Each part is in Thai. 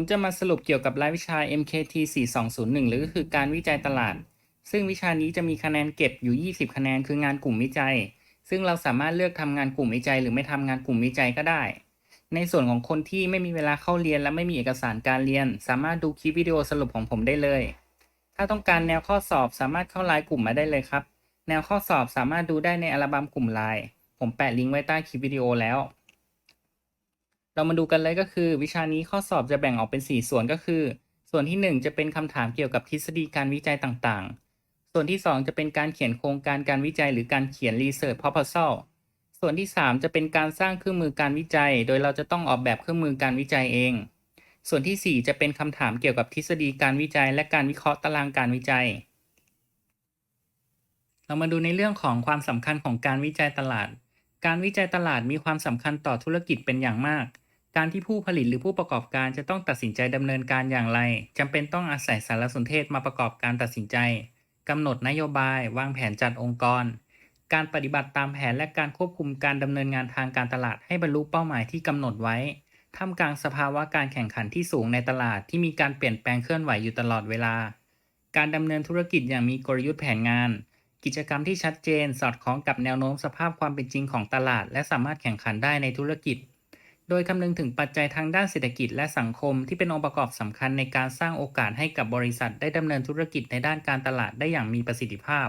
ผมจะมาสรุปเกี่ยวกับรายวิชา MKT 4201 หรือก็คือการวิจัยตลาด ซึ่งวิชานี้จะมีคะแนนเก็บอยู่ 20 คะแนนคืองานกลุ่มวิจัย ซึ่งเราสามารถเลือกทำงานกลุ่มวิจัย หรือไม่ทำงานกลุ่มวิจัยก็ได้ ในส่วนของคนที่ไม่มีเวลาเข้าเรียนและไม่มีเอกสารการเรียน สามารถดูคลิปวิดีโอสรุปของผมได้เลย ถ้าต้องการแนวข้อสอบสามารถเข้าไลน์กลุ่มมาได้เลยครับ แนวข้อสอบสามารถดูได้ในอัลบั้มกลุ่มไลน์ผมแปะลิงก์ไว้ใต้คลิปวิดีโอแล้ว เรามาดูกันเลยก็คือ วิชานี้ข้อสอบจะแบ่งออกเป็น 4 ส่วนก็คือ ส่วนที่ 1 จะเป็นคำถามเกี่ยวกับทฤษฎีการวิจัยต่างๆ ส่วนที่ 2 จะเป็นการเขียนโครงการการวิจัย หรือการเขียน research proposal ส่วนที่ 3 จะเป็นการสร้างเครื่องมือการวิจัย โดยเราจะต้องออกแบบเครื่องมือการวิจัยเอง ส่วนที่ 4 จะเป็นคำถามเกี่ยวกับทฤษฎีการวิจัย และการวิเคราะห์ตารางการวิจัย เรามาดูในเรื่องของความสำคัญของการวิจัยตลาด การวิจัยตลาดมีความสำคัญต่อธุรกิจเป็นอย่างมาก การที่ผู้ผลิตหรือผู้ประกอบการจะต้องตัดสินใจดำเนินการอย่างไรจำเป็นต้องอาศัยสารสนเทศมาประกอบการตัดสินใจกำหนดนโยบาย วางแผนจัดองค์กร การปฏิบัติตามแผนและการควบคุมการดำเนินงานทางการตลาดให้บรรลุเป้าหมายที่กำหนดไว้ท่ามกลางสภาวะการแข่งขันที่สูงในตลาดที่มีการเปลี่ยนแปลงเคลื่อนไหวอยู่ตลอดเวลา การดำเนินธุรกิจอย่างมีกลยุทธ์แผนงาน กิจกรรมที่ชัดเจน สอดคล้องกับแนวโน้มสภาพความเป็นจริงของตลาด และสามารถแข่งขันได้ในธุรกิจ โดยคำนึงถึงปัจจัยทางด้านเศรษฐกิจและสังคมที่เป็นองค์ประกอบสำคัญในการสร้างโอกาสให้กับบริษัทได้ดำเนินธุรกิจในด้านการตลาดได้อย่างมีประสิทธิภาพ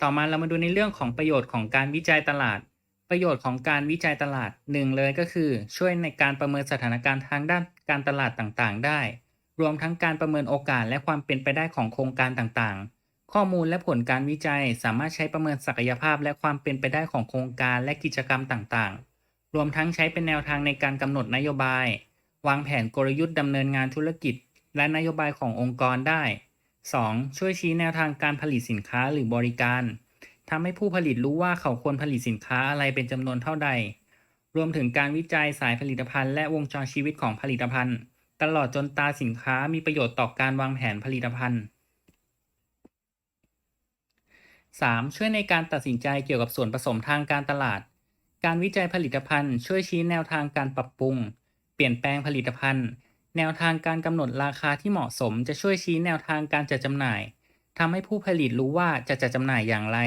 ต่อมาเรามาดูในเรื่องของประโยชน์ของการวิจัยตลาด ประโยชน์ของการวิจัยตลาดหนึ่งเลยก็คือ ช่วยในการประเมินสถานการณ์ทางด้านการตลาดต่างๆ ได้ รวมทั้งการประเมินโอกาสและความเป็นไปได้ของโครงการต่างๆ ข้อมูลและผลการวิจัยสามารถใช้ประเมินศักยภาพและความเป็นไปได้ของโครงการและกิจกรรมต่างๆ รวมทั้งใช้เป็นแนวทางในการกำหนดนโยบาย วางแผนกลยุทธ์ดำเนินงานธุรกิจ และนโยบายขององค์กรได้ 2. ช่วยชี้แนวทางการผลิตสินค้าหรือบริการทำให้ผู้ผลิตรู้ว่าเขาควรผลิตสินค้าอะไรเป็นจำนวนเท่าใด รวมถึงการวิจัยสายผลิตภัณฑ์และวงจรชีวิตของผลิตภัณฑ์ ตลอดจนตาสินค้ามีประโยชน์ต่อการวางแผนผลิตภัณฑ์ 3. ช่วยในการตัดสินใจเกี่ยวกับส่วนผสมทางการตลาด การวิจัยผลิตภัณฑ์ ช่วยชี้แนวทางการปรับปรุง เปลี่ยนแปลงผลิตภัณฑ์ แนวทางการกำหนดราคาที่เหมาะสม จะช่วยชี้แนวทางการจัดจำหน่ายทำให้ผู้ผลิตรู้ว่าจะจัดจำหน่ายอย่างไร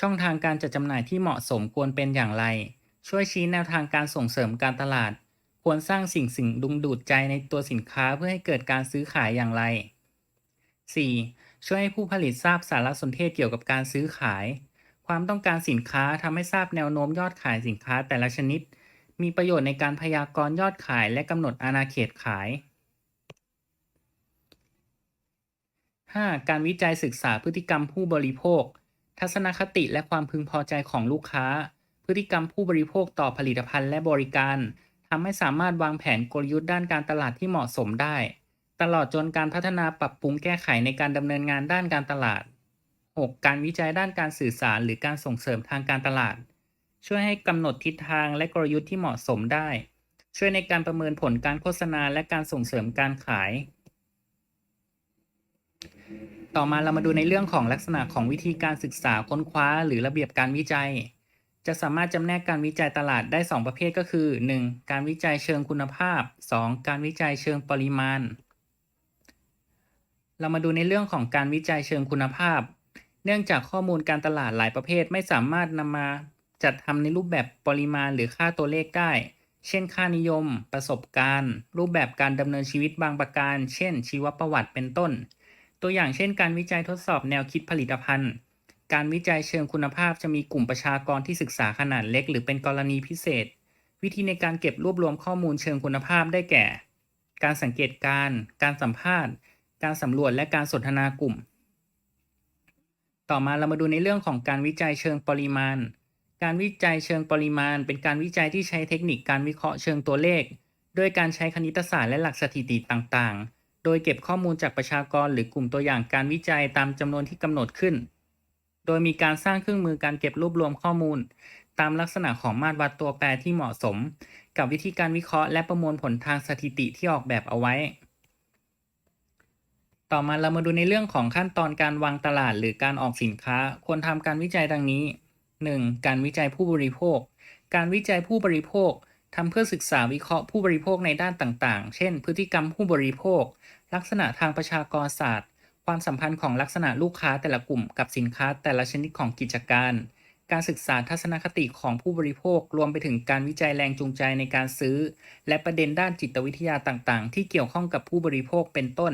ช่องทางการจัดจำหน่ายที่เหมาะสมควรเป็นอย่างไร ช่วยชี้แนวทางการส่งเสริมการตลาด ควรสร้างสิ่งสิ่งดึงดูดใจในตัวสินค้าเพื่อให้เกิดการซื้อขายอย่างไร 4. ช่วยให้ผู้ผลิตทราบสารสนเทศเกี่ยวกับการซื้อขาย ความต้องการสินค้าทำให้ทราบแนวโน้มยอดขายสินค้าแต่ละชนิด มีประโยชน์ในการพยากรณ์ยอดขายและกำหนดอาณาเขตขาย 5. การวิจัยศึกษาพฤติกรรมผู้บริโภค ทัศนคติและความพึงพอใจของลูกค้า พฤติกรรมผู้บริโภคต่อผลิตภัณฑ์และบริการทำให้สามารถวางแผนกลยุทธ์ด้านการตลาดที่เหมาะสมได้ ตลอดจนการพัฒนาปรับปรุงแก้ไขในการดำเนินงานด้านการตลาด 6. การวิจัยด้านการสื่อสารหรือการส่งเสริมทางการตลาด ช่วยให้กำหนดทิศทางและกลยุทธ์ที่เหมาะสมได้ ช่วยในการประเมินผลการโฆษณาและการส่งเสริมการขาย ต่อมาเรามาดูในเรื่องของลักษณะของวิธีการศึกษาค้นคว้า หรือระเบียบการวิจัย จะสามารถจำแนกการวิจัยตลาดได้ 2 ประเภทก็คือ 1. การวิจัยเชิงคุณภาพ 2. การวิจัยเชิงปริมาณ เรามาดูในเรื่องของการวิจัยเชิงคุณภาพ เนื่องจากข้อมูลการตลาดหลายประเภทไม่สามารถนำมาจัดทำในรูปแบบปริมาณหรือค่าตัวเลขได้ เช่น ค่านิยม ประสบการณ์ รูปแบบการดำเนินชีวิตบางประการ เช่น ชีวประวัติเป็นต้น ตัวอย่างเช่น การวิจัยทดสอบแนวคิดผลิตภัณฑ์ การวิจัยเชิงคุณภาพจะมีกลุ่มประชากรที่ศึกษาขนาดเล็ก หรือเป็นกรณีพิเศษ วิธีในการเก็บรวบรวมข้อมูลเชิงคุณภาพได้แก่ การสังเกตการณ์การสัมภาษณ์ การสำรวจและการสนทนากลุ่ม ต่อมาเรามาดูในเรื่องของการวิจัยเชิงปริมาณ การวิจัยเชิงปริมาณ เป็นการวิจัยที่ใช้เทคนิคการวิเคราะห์เชิงตัวเลขโดยการใช้คณิตศาสตร์และหลักสถิติต่างๆ โดยเก็บข้อมูลจากประชากรหรือกลุ่มตัวอย่างการวิจัยตามจำนวนที่กำหนดขึ้น โดยมีการสร้างเครื่องมือการเก็บรวบรวมข้อมูล ตามลักษณะของมาตรวัดตัวแปรที่เหมาะสม กับวิธีการวิเคราะห์และประมวลผลทางสถิติที่ออกแบบเอาไว้ ต่อมาเรามาดูในเรื่องของขั้นตอนการวางตลาดหรือการออกสินค้า ควรทำการวิจัยดังนี้ 1. การวิจัยผู้บริโภค การวิจัยผู้บริโภคทำเพื่อศึกษาวิเคราะห์ผู้บริโภคในด้านต่างๆ เช่น พฤติกรรมผู้บริโภค ลักษณะทางประชากรศาสตร์ ความสัมพันธ์ของลักษณะลูกค้าแต่ละกลุ่มกับสินค้าแต่ละชนิดของกิจการ การศึกษาทัศนคติของผู้บริโภค รวมไปถึงการวิจัยแรงจูงใจในการซื้อ และประเด็นด้านจิตวิทยาต่างๆ ที่เกี่ยวข้องกับผู้บริโภคเป็นต้น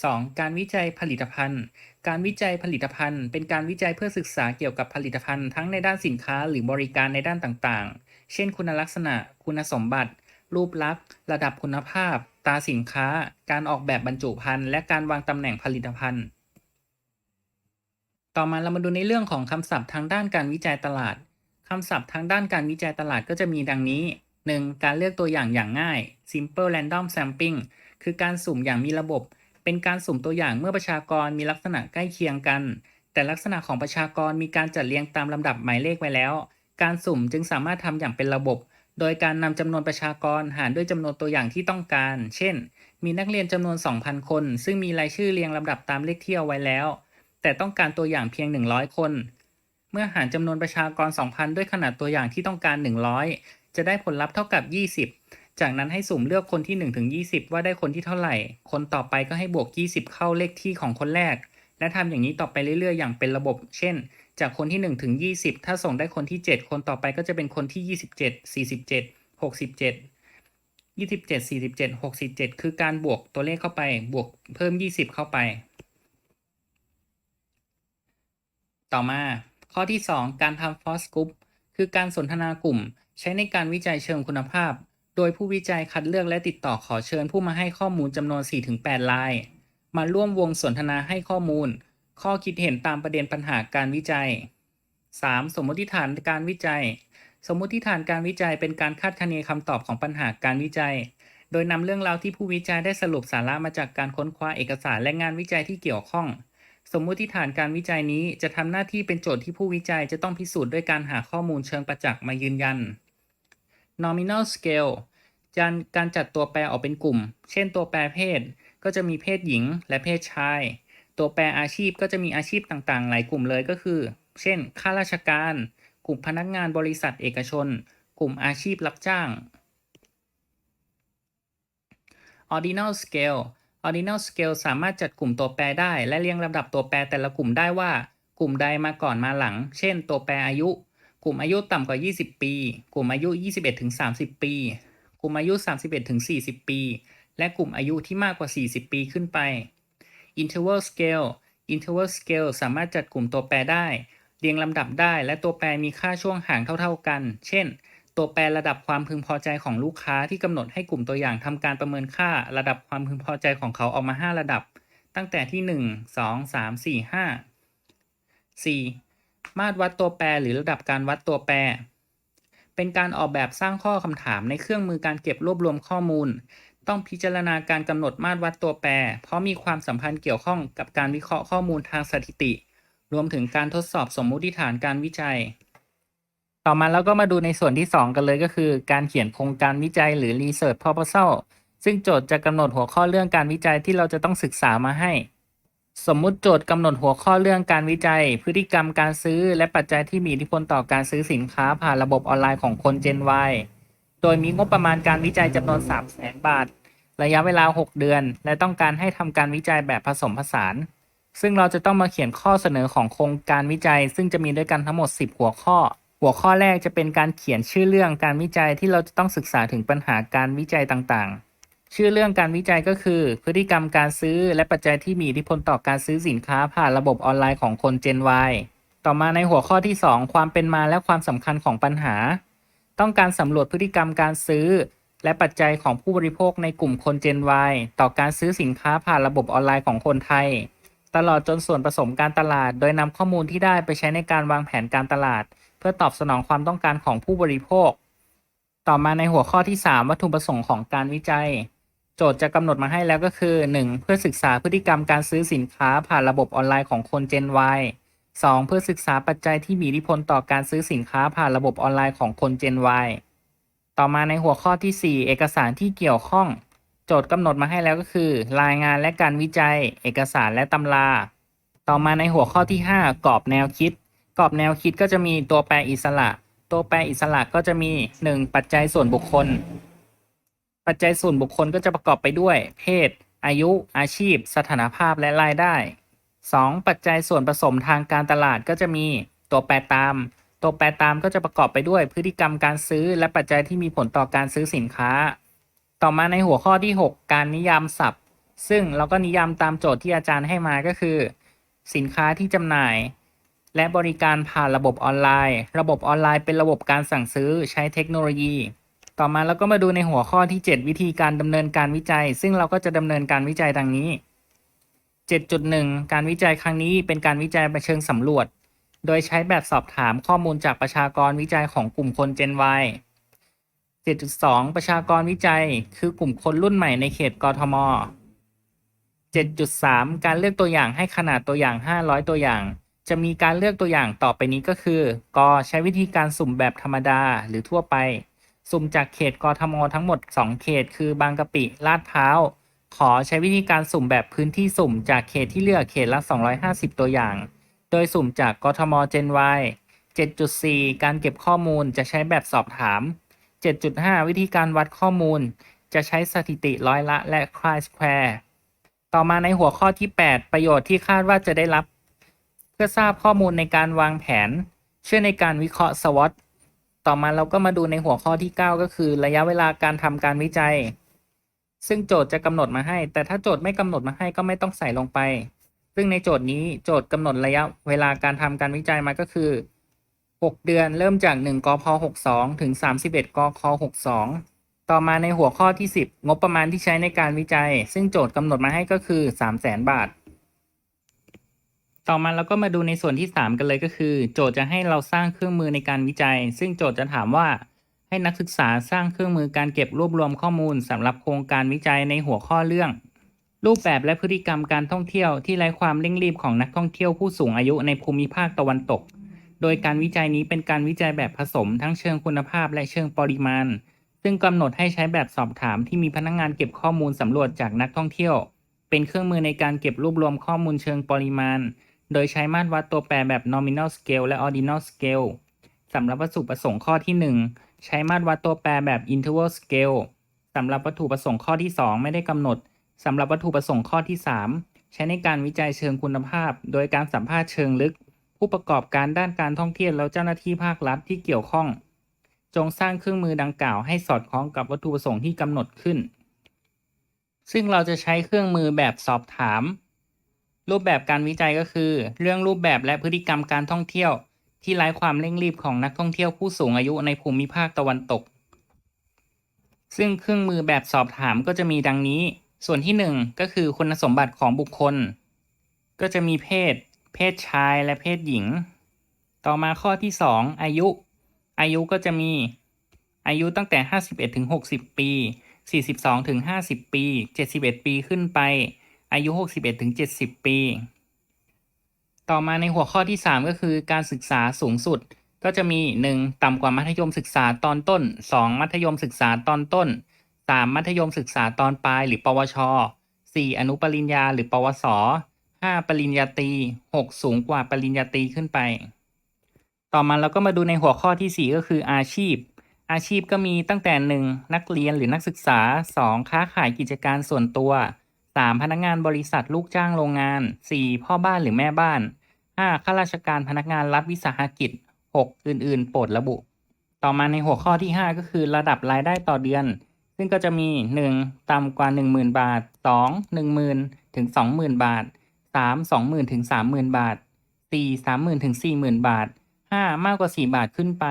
2. การวิจัยผลิตภัณฑ์ การวิจัยผลิตภัณฑ์ เป็นการวิจัยเพื่อศึกษาเกี่ยวกับผลิตภัณฑ์ทั้งในด้านสินค้าหรือบริการในด้านต่างๆ เช่น คุณลักษณะ คุณสมบัติ รูปลักษณ์ ระดับคุณภาพ ตาสินค้า การออกแบบบรรจุภัณฑ์ และการวางตำแหน่งผลิตภัณฑ์ ต่อมาเรามาดูในเรื่องของคำศัพท์ทางด้านการวิจัยตลาดคำศัพท์ทางด้านการวิจัยตลาดก็จะมีดังนี้ 1. การเลือกตัวอย่างอย่างง่าย simple random sampling คือการสุ่มอย่างมีระบบ เป็นการสุ่มตัวอย่างเมื่อประชากรมีลักษณะใกล้เคียงกัน แต่ลักษณะของประชากรมีการจัดเรียงตามลำดับหมายเลขไว้แล้ว การสุ่มจึงสามารถทำอย่างเป็นระบบ โดยการนำจำนวนประชากรหารด้วยจำนวนตัวอย่างที่ต้องการ เช่น มีนักเรียนจำนวน 2,000 คน ซึ่งมีรายชื่อเรียงลำดับตามเลขที่เอาไว้แล้ว แต่ต้องการตัวอย่างเพียง 100 คน เมื่อหารจำนวนประชากร 2,000 ด้วยขนาดตัวอย่างที่ต้องการ 100 จะได้ผลลัพธ์เท่ากับ 20 จากนั้นให้สุ่มเลือกคนที่ 1 ถึง 20 ว่าได้คนที่เท่าไหร่ คนต่อไปก็ให้บวก 20 เข้าเลขที่ของคนแรก และทำอย่างนี้ต่อไปเรื่อยๆ อย่างเป็นระบบ เช่น จากคนที่ 1 ถึง 20 ถ้าส่งได้คนที่ 7 คนต่อไปก็จะเป็นคนที่ 27 47 67 27 47 67 คือการบวกตัวเลขเข้าไป บวกเพิ่ม 20 เข้าไป ต่อมาข้อที่ 2 การทำ focus group คือการสนทนากลุ่ม ใช้ในการวิจัยเชิงคุณภาพ โดยผู้วิจัยคัดเลือกและติดต่อขอเชิญผู้มาให้ข้อมูลจำนวน 4-8 ราย มาร่วมวงสนทนาให้ข้อมูล ข้อคิดเห็นตามประเด็นปัญหาการวิจัย 3. สมมติฐานการวิจัย สมมติฐานการวิจัยเป็นการคาดคะเนคำตอบของปัญหาการวิจัย โดยนำเรื่องราวที่ผู้วิจัยได้สรุปสาระมาจากการค้นคว้าเอกสารและงานวิจัยที่เกี่ยวข้อง สมมุติฐานการวิจัยนี้จะทำหน้าที่เป็นโจทย์ที่ผู้วิจัยจะต้องพิสูจน์ด้วยการหาข้อมูลเชิงประจักษ์มายืนยัน nominal scale การการจัดตัวแปรออกเป็นกลุ่ม เช่นตัวแปรเพศ ก็จะมีเพศหญิงและเพศชาย ตัวแปรอาชีพก็จะมีอาชีพต่างๆ หลายกลุ่มเลยก็คือ เช่น ข้าราชการ กลุ่มพนักงานบริษัทเอกชน กลุ่มอาชีพรับจ้าง ordinal scale ordinal scale สามารถจัดกลุ่มตัวแปรได้ และเรียงลำดับตัวแปรแต่ละกลุ่มได้ว่า กลุ่มใดมาก่อนมาหลัง เช่น ตัวแปรอายุ กลุ่มอายุต่ำกว่า 20 ปี กลุ่มอายุ 21-30 ปี กลุ่มอายุ 31-40 ปี และกลุ่มอายุที่มากกว่า 40 ปีขึ้นไป interval scale interval scale สามารถจัดกลุ่มตัวแปรได้ เรียงลำดับได้ และตัวแปรมีค่าช่วงห่างเท่า ๆกัน เช่น ตัวแปรระดับความพึงพอใจของลูกค้าที่กำหนดให้กลุ่มตัวอย่างทำการประเมินค่าระดับความพึงพอใจของเขาออกมา 5 ระดับ ตั้งแต่ที่ 1 2 3 4 5 4. มาตรวัดตัวแปรหรือระดับการวัดตัวแปร เป็นการออกแบบสร้างข้อคำถามในเครื่องมือการเก็บรวบรวมข้อมูล ต้องพิจารณาการกำหนดมาตรวัดตัวแปร เพราะมีความสัมพันธ์เกี่ยวข้องกับการวิเคราะห์ข้อมูลทางสถิติ รวมถึงการทดสอบสมมุติฐานการวิจัย ต่อมาเราก็มาดูในส่วนที่ 2 กันเลยก็คือ การเขียนโครงการวิจัยหรือ research proposal ซึ่งโจทย์จะกำหนดหัวข้อเรื่องการวิจัยที่เราจะต้องศึกษามาให้ สมมุติโจทย์กำหนดหัวข้อเรื่องการวิจัย พฤติกรรมการซื้อ และปัจจัยที่มีอิทธิพลต่อการซื้อสินค้าผ่านระบบออนไลน์ของคน Gen Y โดยมีงบประมาณการวิจัยจำนวน 3 0 0 0 0 0 บาท ระยะเวลา 6 เดือน และต้องการให้ทำการวิจัยแบบผสมผสาน ซึ่งเราจะต้องมาเขียนข้อเสนอของโครงการวิจัย ซึ่งจะมีด้วยกันทั้งหมด 10 หัวข้อ หัวข้อแรกจะเป็นการเขียนชื่อเรื่องการวิจัยที่เราจะต้องศึกษาถึงปัญหาการวิจัยต่างๆ ชื่อเรื่องการวิจัยก็คือ พฤติกรรมการซื้อและปัจจัยที่มีอิทธิพลต่อการซื้อสินค้าผ่านระบบออนไลน์ของคน Gen Y ต่อมาในหัวข้อที่ 2 ความเป็นมาและความสำคัญของปัญหา ต้องการสำรวจพฤติกรรมการซื้อ และปัจจัยของผู้บริโภคในกลุ่มคน Gen Y ต่อการซื้อสินค้าผ่านระบบออนไลน์ของคนไทย ตลอดจนส่วนผสมการตลาด โดยนำข้อมูลที่ได้ไปใช้ในการวางแผนการตลาด เพื่อตอบสนองความต้องการของผู้บริโภค ต่อมาในหัวข้อที่ 3 วัตถุประสงค์ของการวิจัย โจทย์จะกำหนดมาให้แล้วก็คือ 1. เพื่อศึกษาพฤติกรรมการซื้อสินค้าผ่านระบบออนไลน์ของคน Gen Y 2. เพื่อศึกษาปัจจัยที่มีอิทธิพลต่อการซื้อสินค้าผ่านระบบออนไลน์ของคน Gen Y ต่อมาในหัวข้อที่ 4 เอกสารที่เกี่ยวข้อง โจทย์กำหนดมาให้แล้วก็คือ รายงานและการวิจัย เอกสารและตำรา ต่อมาในหัวข้อที่ 5 กรอบแนวคิด กรอบแนวคิดก็จะมีตัวแปรอิสระ ตัวแปรอิสระก็จะมี 1. ปัจจัยส่วนบุคคล ปัจจัยส่วนบุคคลก็จะประกอบไปด้วย เพศ อายุ อาชีพ สถานภาพและรายได้ 2. ปัจจัยส่วนผสมทางการตลาดก็จะมีตัวแปรตาม ตัวแปรตามก็จะประกอบไปด้วยพฤติกรรมการซื้อ และปัจจัยที่มีผลต่อการซื้อสินค้า ต่อมาในหัวข้อที่ 6 การนิยามศัพท์ ซึ่งเราก็นิยามตามโจทย์ที่อาจารย์ให้มาก็คือ สินค้าที่จำหน่าย และบริการผ่านระบบออนไลน์ ระบบออนไลน์เป็นระบบการสั่งซื้อใช้เทคโนโลยี ต่อมาเราก็มาดูในหัวข้อที่ 7 วิธีการดำเนินการวิจัย ซึ่งเราก็จะดำเนินการวิจัยดังนี้ 7.1 การวิจัยครั้งนี้เป็นการวิจัยเชิงสำรวจ โดยใช้แบบสอบถามข้อมูลจากประชากรวิจัยของกลุ่มคน Gen Y 7.2 ประชากรวิจัย คือกลุ่มคนรุ่นใหม่ในเขตกทม 7.3 การเลือกตัวอย่างให้ขนาดตัวอย่าง 500 ตัวอย่าง จะมีการเลือกตัวอย่างต่อไปนี้ก็คือ ก ใช้วิธีการสุ่มแบบธรรมดาหรือทั่วไป สุ่มจากเขตกทมทั้งหมด 2 เขต คือบางกะปิ ลาดพร้าว ขอใช้วิธีการสุ่มแบบพื้นที่สุ่มจากเขตที่เลือกเขตละ 250 ตัวอย่าง โดยสุ่มจากกทม Gen Y 7.4 การเก็บข้อมูลจะใช้แบบสอบถาม 7.5 วิธีการวัดข้อมูล จะใช้สถิติร้อยละและ chi square ต่อมาในหัวข้อที่ 8 ประโยชน์ที่คาดว่าจะได้รับ เพื่อทราบข้อมูลในการวางแผนช่วยในการวิเคราะห์ SWOT ต่ ต่อมาเราก็มาดูในหัวข้อที่ 9 ก็คือ ระยะเวลาการทำการวิจัย ซึ่งโจทย์จะกำหนดมาให้ แต่ถ้าโจทย์ไม่กำหนดมาให้ก็ไม่ต้องใส่ลงไป ซึ่งในโจทย์นี้โจทย์กำหนดระยะเวลาการทำการวิจัยมาก็คือ 6 เดือนเริ่มจาก 1กพ62 ถึง 31กค62 ต่อมาในหัวข้อที่ 10 งบประมาณที่ใช้ในการวิจัย ซึ่งโจทย์กำหนดมาให้ก็คือ 3 0 0 0 0 0 บาท ต่อมาเราก็มาดูในส่วนที่ 3 กันเลยก็คือ โจทย์จะให้เราสร้างเครื่องมือในการวิจัย ซึ่งโจทย์จะถามว่า ให้นักศึกษาสร้างเครื่องมือการเก็บรวบรวมข้อมูลสำหรับโครงการวิจัยในหัวข้อเรื่อง รูปแบบและพฤติกรรมการท่องเที่ยวที่ไร้ความเร่งรีบของนักท่องเที่ยวผู้สูงอายุในภูมิภาคตะวันตก โดยการวิจัยนี้เป็นการวิจัยแบบผสม ทั้งเชิงคุณภาพและเชิงปริมาณ ซึ่งกำหนดให้ใช้แบบสอบถามที่มีพนักงงานเก็บข้อมูลสำรวจจากนักท่องเที่ยว เป็นเครื่องมือในการเก็บรวบรวมข้อมูลเชิงปริมาณ โดยใช้มาตรวัดตัวแปรแบบ nominal scale และ ordinal scale สำหรับวัตถุประสงค์ข้อที่ 1 ใช้มาตรวัดตัวแปรแบบ interval scale สำหรับวัตถุประสงค์ข้อที่ 2 ไม่ได้กำหนดสำหรับวัตถุประสงค์ข้อที่ 3 ใช้ในการวิจัยเชิงคุณภาพ โดยการสัมภาษณ์เชิงลึก ผู้ประกอบการด้านการท่องเที่ยวแล้วเจ้าหน้าที่ภาครัฐที่เกี่ยวข้อง จงสร้างเครื่องมือดังกล่าวให้สอดคล้องกับวัตถุประสงค์ที่กำหนดขึ้น ซึ่งเราจะใช้เครื่องมือแบบสอบถาม รูปแบบการวิจัยก็คือ เรื่องรูปแบบและพฤติกรรมการท่องเที่ยว ที่ไร้ความเร่งรีบของนักท่องเที่ยวผู้สูงอายุในภูมิภาคตะวันตก ซึ่งเครื่องมือแบบสอบถามก็จะมีดังนี้ ส่วนที่หนึ่งก็คือคุณสมบัติของบุคคล ก็จะมีเพศ เพศชายและเพศหญิง ต่อมาข้อที่สองอายุ อายุก็จะมี อายุตั้งแต่ 51ถึง60 ปี 42ถึง50 ปี 71 ปีขึ้นไป อายุ 61ถึง70 ปี ต่อมาในหัวข้อที่ 3 ก็คือการศึกษาสูงสุด ก็จะมี 1. ต่ำกว่ามัธยมศึกษาตอนต้น 2. มัธยมศึกษาตอนต้น 3. มัธยมศึกษาตอนปลายหรือ ปวช 4. อนุปริญญาหรือ ปวส 5. ปริญญาตรี 6. สูงกว่าปริญญาตรีขึ้นไป ต่อมาเราก็มาดูในหัวข้อที่ 4 ก็คืออาชีพ อาชีพก็มีตั้งแต่ 1. นักเรียนหรือนักศึกษา 2. ค้าขายกิจการส่วนตัว 3. พนักงานบริษัทลูกจ้างโรงงาน 4. พ่อบ้านหรือแม่บ้าน 5. ข้าราชการพนักงานรัฐวิสาหกิจ 6. อื่นๆ โปรดระบุ ต่อมาในหัวข้อที่ 5 ก็คือระดับรายได้ต่อเดือน ซึ่งก็จะมี 1. ต่ำกว่า 10,000 บาท 2. 10,000 ถึง 20,000 บาท 3. 20,000 ถึง 30,000 บาท 4. 30,000 ถึง 40,000 บาท 5. มากกว่า 4 บาทขึ้นไป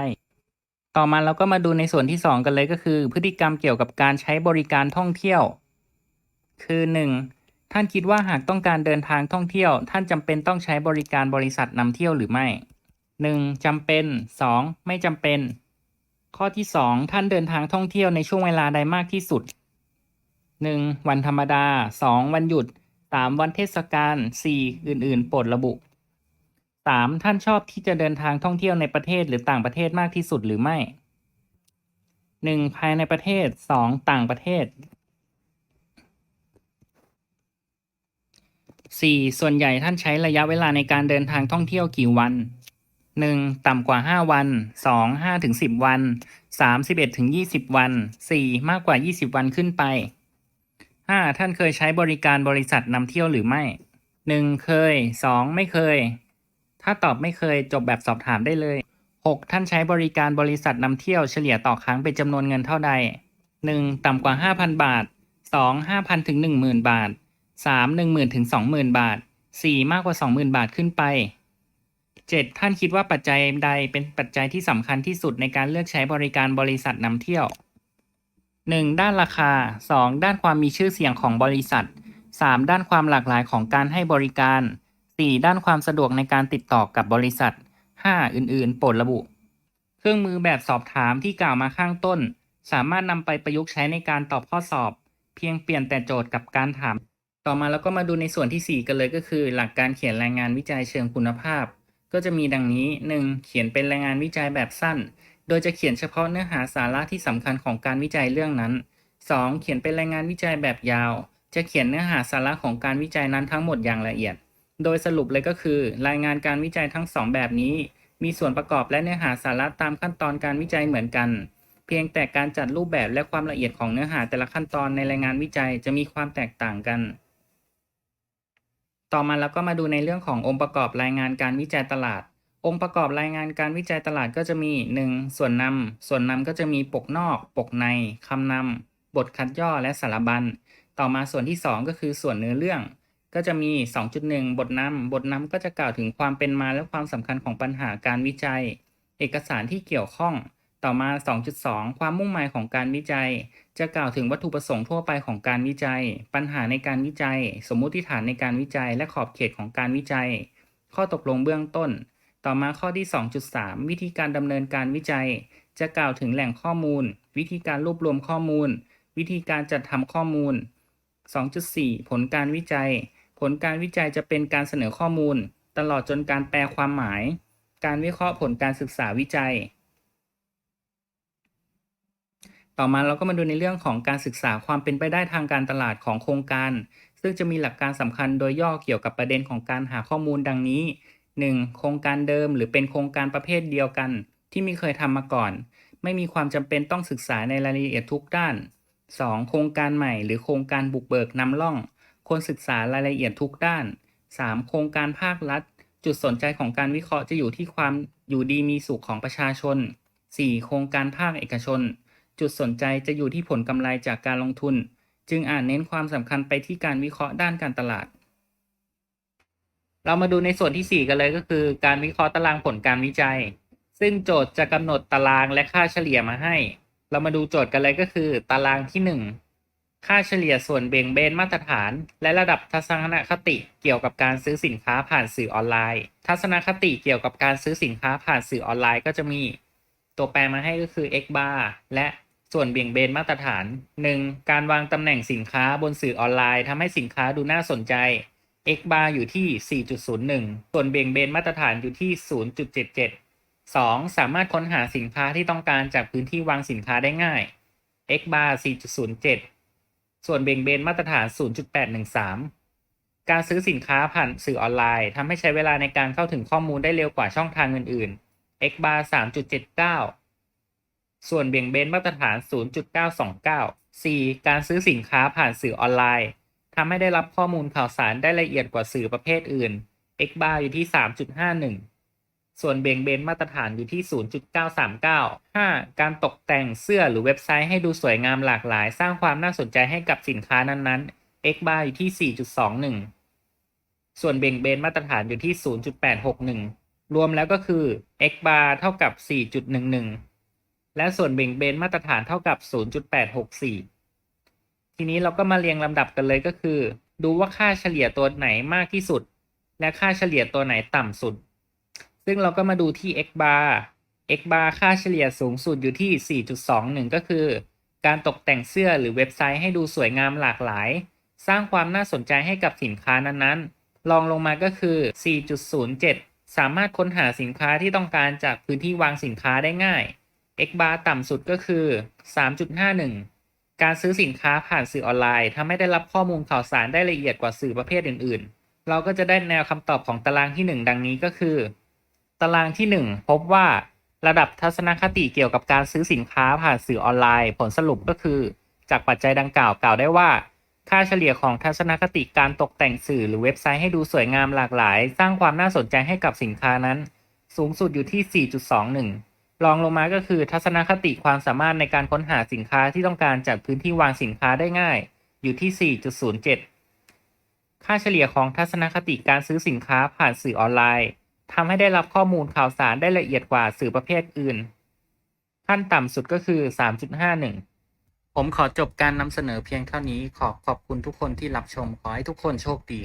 ต่อมาเราก็มาดูในส่วนที่ 2 กันเลยก็คือ พฤติกรรมเกี่ยวกับการใช้บริการท่องเที่ยว คือ 1. ท่านคิดว่าหากต้องการเดินทางท่องเที่ยว ท่านจำเป็นต้องใช้บริการบริษัทนำเที่ยวหรือไม่ 1. จำเป็น 2. ไม่จำเป็น ข้อที่ 2 ท่านเดินทางท่องเที่ยวในช่วงเวลาใดมากที่สุด 1. วันธรรมดา 2. วันหยุด 3. วันเทศกาล 4. อื่นๆ โปรดระบุ 3. ท่านชอบที่จะเดินทางท่องเที่ยวในประเทศหรือต่างประเทศมากที่สุดหรือไม่ 1. ภายในประเทศ 2. ต่างประเทศ 4. ส่วนใหญ่ท่านใช้ระยะเวลาในการเดินทางท่องเที่ยวกี่วัน 1. ต่ำกว่า 5 วัน 2. 5ถึง10 วัน 3. 11ถึง20 วัน 4. มากกว่า 20 วันขึ้นไป 5. ท่านเคยใช้บริการบริษัทนำเที่ยวหรือไม่ 1. เคย 2. ไม่เคย ถ้าตอบไม่เคยจบแบบสอบถามได้เลย 6. ท่านใช้บริการบริษัทนำเที่ยวเฉลี่ยต่อครั้งเป็นจำนวนเงินเท่าใด 1. ต่ำกว่า 5,000 บาท 2. 5,000ถึง10,000 บาท 3. 10,000ถึง20,000บาท 4. มากกว่า20,000บาทขึ้นไป 7. ท่านคิดว่าปัจจัยใดเป็นปัจจัยที่สำคัญที่สุดในการเลือกใช้บริการบริษัทนำเที่ยว 1. ด้านราคา 2. ด้านความมีชื่อเสียงของบริษัท 3. ด้านความหลากหลายของการให้บริการ 4. ด้านความสะดวกในการติดต่อกับบริษัท 5. อื่นๆ โปรดระบุ เครื่องมือแบบสอบถามที่กล่าวมาข้างต้น สามารถนำไปประยุกต์ใช้ในการตอบข้อสอบ เพียงเปลี่ยนแต่โจทย์กับการถาม ต่อมาเราก็มาดูในส่วนที่ 4 กันเลยก็คือ หลักการเขียนรายงานวิจัยเชิงคุณภาพ ก็จะมีดังนี้ 1. เขียนเป็นรายงานวิจัยแบบสั้น โดยจะเขียนเฉพาะเนื้อหาสาระที่สำคัญของการวิจัยเรื่องนั้น 2. เขียนเป็นรายงานวิจัยแบบยาว จะเขียนเนื้อหาสาระของการวิจัยนั้นทั้งหมดอย่างละเอียด โดยสรุปเลยก็คือ รายงานการวิจัยทั้งสองแบบนี้ มีส่วนประกอบและเนื้อหาสาระตามขั้นตอนการวิจัยเหมือนกันเพียงแต่การจัดรูปแบบและความละเอียดของเนื้อหาแต่ละขั้นตอนในรายงานวิจัยจะมีความแตกต่างกัน ต่อมาเราก็มาดูในเรื่องขององค์ประกอบรายงานการวิจัยตลาด องค์ประกอบรายงานการวิจัยตลาดก็จะมี 1. ส่วนนำส่วนนำก็จะมีปกนอก ปกในคำนำบทคัดย่อและสารบัญ ต่อมาส่วนที่ 2 ก็คือส่วนเนื้อเรื่อง ก็จะมี 2.1 บทนำบทนำก็จะกล่าวถึงความเป็นมาและความสำคัญของปัญหาการวิจัย เอกสารที่เกี่ยวข้อง ต่อมา 2.2 ความมุ่งหมายของการวิจัย จะกล่าวถึงวัตถุประสงค์ทั่วไปของการวิจัย ปัญหาในการวิจัย สมมุติฐานในการวิจัย และขอบเขตของการวิจัย ข้อตกลงเบื้องต้น ต่อมาข้อที่ 2.3 วิธีการดำเนินการวิจัย จะกล่าวถึงแหล่งข้อมูล วิธีการรวบรวมข้อมูล วิธีการจัดทำข้อมูล 2.4 ผลการวิจัย ผลการวิจัยจะเป็นการเสนอข้อมูล ตลอดจนการแปลความหมาย การวิเคราะห์ผลการศึกษาวิจัย ต่อมาเราก็มาดูในเรื่องของการศึกษาความเป็นไปได้ทางการตลาดของโครงการ ซึ่งจะมีหลักการสำคัญโดยย่อเกี่ยวกับประเด็นของการหาข้อมูลดังนี้ 1. โครงการเดิมหรือเป็นโครงการประเภทเดียวกัน ที่ม่เคยทำมาก่อน ไม่มีความจำเป็นต้องศึกษาในรายละเอียดทุกด้าน 2. โครงการใหม่หรือโครงการบุกเบิกนำล่องควรศึกษารายละเอียดทุกด้าน 3. โครงการภาครัฐ จุดสนใจของการวิเคราะห์จะอยู่ที่ความอยู่ดีมีสุขของประชาชน 4. โครงการภาคเอกชน จุดสนใจจะอยู่ที่ผลกำไรจากการลงทุน จึงอาจเน้นความสำคัญไปที่การวิเคราะห์ด้านการตลาด เรามาดูในส่วนที่ 4 กันเลยก็คือ การวิเคราะห์ตารางผลการวิจัย ซึ่งโจทย์จะกำหนดตารางและค่าเฉลี่ยมาให้ เรามาดูโจทย์กันเลยก็คือ ตารางที่ 1 ค่าเฉลี่ยส่วนเบี่ยงเบนมาตรฐาน และระดับทัศนคติเกี่ยวกับการซื้อสินค้าผ่านสื่อออนไลน์ ทัศนคติเกี่ยวกับการซื้อสินค้าผ่านสื่อออนไลน์ก็จะมี ตัวแปรมาให้ก็คือ x bar และ ส่วนเบี่ยงเบนมาตรฐาน 1. การวางตำแหน่งสินค้าบนสื่อออนไลน์ทำให้สินค้าดูน่าสนใจ x bar อยู่ที่ 4.01 ส่วนเบี่ยงเบนมาตรฐานอยู่ที่ 0.77 2. สามารถค้นหาสินค้าที่ต้องการจากพื้นที่วางสินค้าได้ง่าย x bar 4.07 ส่วนเบี่ยงเบนมาตรฐาน 0.813 การซื้อสินค้าผ่านสื่อออนไลน์ทำให้ใช้เวลาในการเข้าถึงข้อมูลได้เร็วกว่าช่องทางอื่นๆ x bar 3.79 ส่วนเบี่ยงเบนมาตรฐาน 0.929 4. การซื้อสินค้าผ่านสื่อออนไลน์ทำให้ได้รับข้อมูลข่าวสารได้ละเอียดกว่าสื่อประเภทอื่น x bar อยู่ที่ 3.51 ส่วนเบี่ยงเบนมาตรฐานอยู่ที่ 0.939 5. การตกแต่งเสื้อหรือเว็บไซต์ให้ดูสวยงามหลากหลาย สร้างความน่าสนใจให้กับสินค้านั้นๆ x bar อยู่ที่ 4.21 ส่วนเบี่ยงเบนมาตรฐานอยู่ที่ 0.861 รวมแล้วก็คือ x bar เท่ากับ 4.11 และส่วนเบี่ยงเบนมาตรฐานเท่ากับ 0.864 ทีนี้เราก็มาเรียงลำดับกันเลยก็คือ ดูว่าค่าเฉลี่ยตัวไหนมากที่สุด และค่าเฉลี่ยตัวไหนต่ำสุด ซึ่งเราก็มาดูที่ x bar x bar ค่าเฉลี่ยสูงสุดอยู่ที่ 4.21 ก็คือ การตกแต่งเสื้อหรือเว็บไซต์ให้ดูสวยงามหลากหลาย สร้างความน่าสนใจให้กับสินค้านั้นๆลองลงมาก็คือ 4.07 สามารถค้นหาสินค้าที่ต้องการจากพื้นที่วางสินค้าได้ง่าย x bar ต่ำสุดก็คือ 3.51 การซื้อสินค้าผ่านสื่อออนไลน์ทำให้ได้รับข้อมูลข่าวสารได้ละเอียดกว่าสื่อประเภทอื่น ๆ เราก็จะได้แนวคำตอบของตารางที่ 1 ดังนี้ก็คือ ตารางที่ 1 พบว่าระดับทัศนคติเกี่ยวกับการซื้อสินค้าผ่านสื่อออนไลน์ ผลสรุปก็คือ จากปัจจัยดังกล่าวกล่าวได้ว่า ค่าเฉลี่ยของทัศนคติการตกแต่งสื่อหรือเว็บไซต์ให้ดูสวยงามหลากหลาย สร้างความน่าสนใจให้กับสินค้านั้น สูงสุดอยู่ที่ 4.21 รองลงมาก็คือทัศนคติความสามารถในการค้นหาสินค้าที่ต้องการจัดพื้นที่วางสินค้าได้ง่าย อยู่ที่ 4.07 ค่าเฉลี่ยของทัศนคติการซื้อสินค้าผ่านสื่อออนไลน์ทำให้ได้รับข้อมูลข่าวสารได้ละเอียดกว่าสื่อประเภทอื่น ขั้นต่ำสุดก็คือ 3.51ผมขอจบการนำเสนอเพียงเท่านี้ขอขอบคุณทุกคนที่รับชม ขอให้ทุกคนโชคดี